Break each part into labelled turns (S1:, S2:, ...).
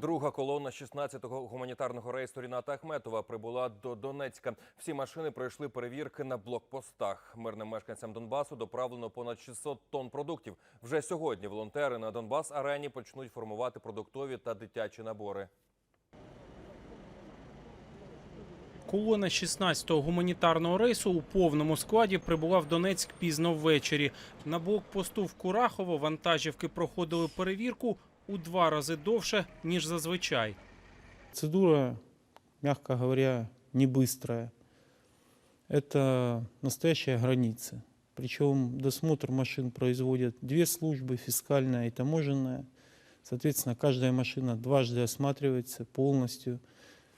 S1: Друга колона 16-го гуманітарного рейсу Ріната Ахметова прибула до Донецька. Всі машини пройшли перевірки на блокпостах. Мирним мешканцям Донбасу доправлено понад 600 тонн продуктів. Вже сьогодні волонтери на Донбас арені почнуть формувати продуктові та дитячі набори.
S2: Колона 16-го гуманітарного рейсу у повному складі прибула в Донецьк пізно ввечері. На блокпосту в Курахово вантажівки проходили перевірку у два рази довше, ніж зазвичай.
S3: Процедура, мягко говоря, не быстрая. Это настоящая граница. Причем досмотр машин производят две службы, фискальная и таможенная. Соответственно, каждая машина дважды осматривается полностью.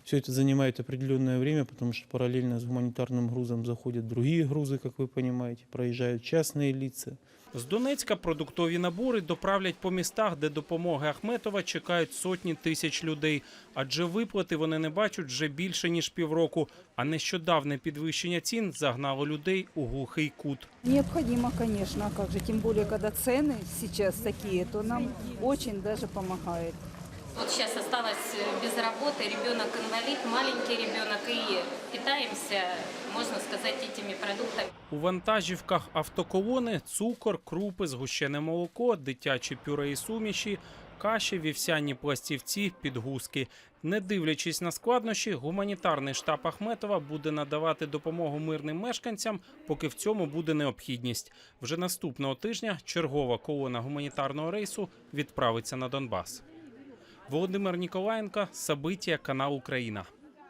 S3: Все это занимает определенное время, потому что параллельно с гуманитарным грузом заходят другие грузы, как вы понимаете, проезжают частные лица.
S2: З Донецька продуктові набори доправлять по містах, де допомоги Ахметова чекають сотні тисяч людей. Адже виплати вони не бачать вже більше ніж півроку. А нещодавне підвищення цін загнало людей у глухий кут.
S4: Необходимо, конечно, а как же, тем более, когда цены сейчас такие, то нам очень даже помогает.
S5: Вот сейчас осталась э, без работы, ребенок инвалид, маленький ребенок, и питаемся, можно сказать, этими продуктами.
S2: У вантажівках автоколони цукор, крупи, згущене молоко, дитячі пюре і суміші, каші, вівсяні пластівці, підгузки. Не дивлячись на складнощі, гуманітарний штаб Ахметова буде надавати допомогу мирним мешканцям, поки в цьому буде необхідність. Вже наступного тижня чергова колона гуманітарного рейсу відправиться на Донбас. Володимир Ніколаєнко, Сабиття, канал Україна.